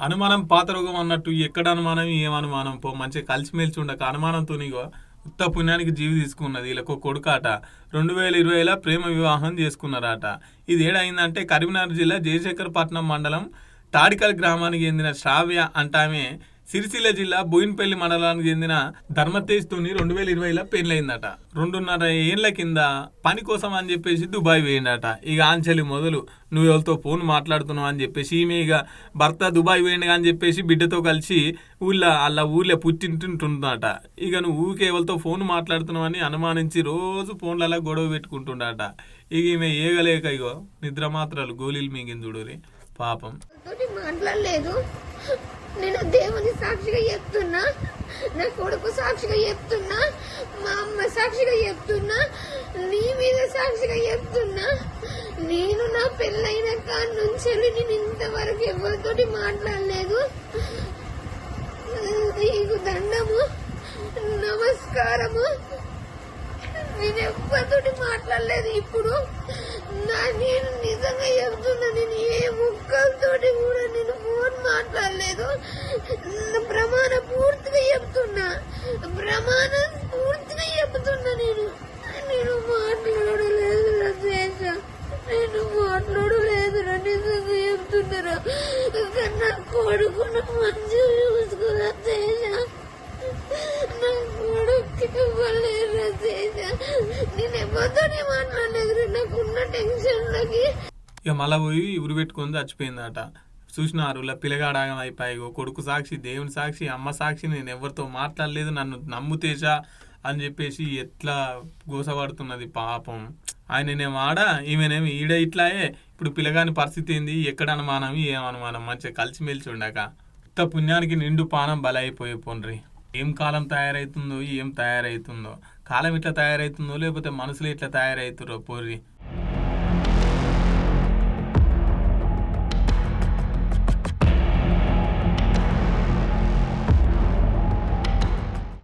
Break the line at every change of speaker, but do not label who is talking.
అనుమానం పాత రోగం అన్నట్టు ఎక్కడ అనుమానం ఏం అనుమానం పో మంచిగా కలిసిమెలిసి ఉండక. అనుమానంతో నీగో ఉత్త పుణ్యానికి జీవి తీసుకున్నది. వీళ్ళకు కొడుకాట రెండు వేల ఇరవైలో ప్రేమ వివాహం చేసుకున్నారట. ఇది ఏడైందంటే కరీంనగర్ జిల్లా జయశేఖరపట్నం మండలం తాడికల్ గ్రామానికి చెందిన శ్రావ్య అంటామే సిరిసిల్ల జిల్లా బోయిన్పల్లి మండలానికి చెందిన ధర్మతేజ్ తోని రెండు వేల ఇరవైలో పెళ్ళయిందట రెండున్నర ఏళ్ళ కింద పని కోసం అని చెప్పేసి దుబాయ్ పోయిందట ఇక ఆంచలి మొదలు నువ్వు ఎవరితో ఫోన్ మాట్లాడుతున్నావు? అని చెప్పేసి ఈమె ఇక భర్త దుబాయ్ పోయిండు అని చెప్పేసి బిడ్డతో కలిసి ఊళ్ళో అలా ఊళ్ళో పుట్టింటుంటుందట. ఇక నువ్వు ఊరికే ఎవరితో ఫోన్ మాట్లాడుతున్నావు అని అనుమానించి రోజు ఫోన్లలో గొడవ పెట్టుకుంటుండట. ఇక ఈమె ఏగలేక ఇగో నిద్ర మాత్రాలు గోళీలు మింగింది చూడురి పాపం.
మాట్లాడలేదు. నేను దేవుని సాక్షిగా చెప్తున్నా. నా కొడుకు సాక్షిగా చెప్తున్నా. మా అమ్మ సాక్షిగా చెప్తున్నా. నీ మీద సాక్షిగా చెప్తున్నా. నేను నా పెళ్ళైన కాడ నుంచి నేను ఇంతవరకు ఎవరితోటి మాట్లాడలేదు. నీకు దండము నమస్కారము. నేను ఎవరితోటి మాట్లాడలేదు ఇప్పుడు. ప్రమాణ పూర్తిగా చెప్తున్నా. ప్రమాణ పూర్తిగా చెప్తున్నా నేను. నేను మాట్లాడలేదు రమేష నేను మాట్లాడలేదు నిజంగా చెప్తున్నారా నా కొడుకును మంచిగా చూసుకో రమేష నా కొడుకు ఇవ్వలేదు రమేష నేను ఎవరితోనే మాట్లాడలేదు నాకున్న టెన్షన్లకి.
ఇక మళ్ళా పోయి ఉరి పెట్టుకొని చచ్చిపోయిందట. చూసినారు ఇలా పిల్లగాడాగం అయిపోయాయి కొడుకు సాక్షి దేవుని సాక్షి అమ్మ సాక్షి నేను ఎవరితో మాట్లాడలేదు నన్ను నమ్ముతేజా అని చెప్పేసి ఎట్లా గోసపడుతున్నది పాపం. ఆయననేమో ఆడ ఈమెనేమి ఈడ ఇట్లాయే? ఇప్పుడు పిల్లగాని పరిస్థితి ఏంది? ఎక్కడ అనుమానం ఏం అనుమానం? మంచిగా కలిసిమెలిసి ఉండక. ఇంత పుణ్యానికి నిండు పానం బలైపోయి పోండ్రి ఏం కాలం తయారవుతుందో ఏం తయారవుతుందో కాలం ఇట్లా తయారవుతుందో లేకపోతే మనసులో ఇట్లా తయారవుతురో పోర్రి